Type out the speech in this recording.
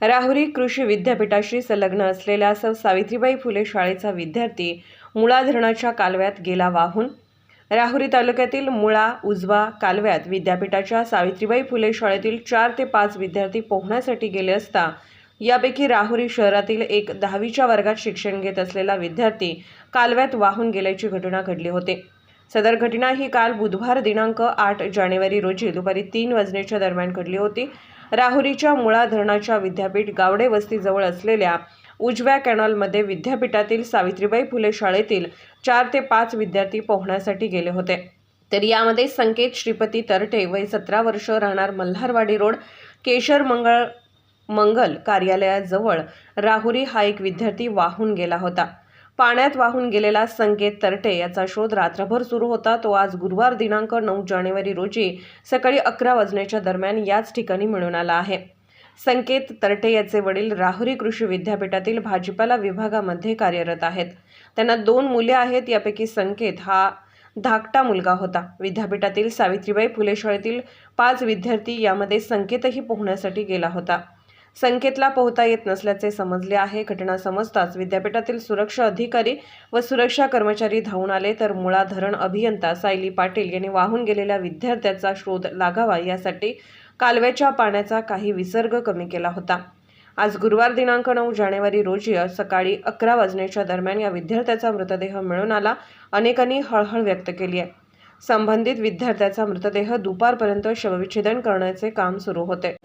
राहुरी कृषी विद्यापीठाशी संलग्न असलेल्या सौ सावित्रीबाई फुले शाळेचा विद्यार्थी मुळा धरणाच्या कालव्यात गेला वाहून राहुरी तालुक्यातील मुळा उजवा कालव्यात विद्यापीठाच्या सावित्रीबाई फुले शाळेतील चार ते पाच विद्यार्थी पोहण्यासाठी गेले असता यापैकी राहुरी शहरातील एक दहावीच्या वर्गात शिक्षण घेत असलेला विद्यार्थी कालव्यात वाहून गेल्याची घटना घडली होती. सदर घटना ही काल बुधवार दिनांक आठ जानेवारी रोजी दुपारी तीन वाजण्याच्या दरम्यान घडली होती. राहुरीच्या मुळा धरणाच्या विद्यापीठ गावडे वस्तीजवळ असलेल्या उजव्या कॅनॉलमध्ये विद्यापीठातील सावित्रीबाई फुले शाळेतील चार ते पाच विद्यार्थी पोहण्यासाठी गेले होते. तर यामध्ये संकेत श्रीपती तरटे वय सतरा वर्ष राहणार मल्हारवाडी रोड केशर मंगळ मंगल कार्यालयाजवळ राहुरी हा एक विद्यार्थी वाहून गेला होता. पाण्यात वाहून गेलेला संकेत तरटे याचा शोध रात्रभर सुरू होता. तो आज गुरुवार दिनांक नऊ जानेवारी रोजी सकाळी अकरा वाजण्याच्या दरम्यान याच ठिकाणी मिळून आला आहे. संकेत तरटे याचे वडील राहुरी कृषी विद्यापीठातील भाजीपाला विभागामध्ये कार्यरत आहेत. त्यांना दोन मुले आहेत. यापैकी संकेत हा धाकटा मुलगा होता. विद्यापीठातील सावित्रीबाई फुले शाळेतील पाच विद्यार्थी यामध्ये संकेतही पोहण्यासाठी गेला होता. संकेतला पोहता येत नसल्याचे समजले आहे. घटना समजताच विद्यापीठातील सुरक्षा अधिकारी व सुरक्षा कर्मचारी धावून आले तर मुळा धरण अभियंता सायली पाटील यांनी वाहून गेलेल्या विद्यार्थ्याचा शोध लागावा यासाठी कालव्याच्या पाण्याचा काही विसर्ग कमी केला होता. आज गुरुवार दिनांक नऊ जानेवारी रोजी सकाळी अकरा वाजण्याच्या दरम्यान या विद्यार्थ्याचा मृतदेह मिळून आला. अनेकांनी हळहळ व्यक्त केली आहे. संबंधित विद्यार्थ्याचा मृतदेह दुपारपर्यंत शवविच्छेदन करण्याचे काम सुरू होते.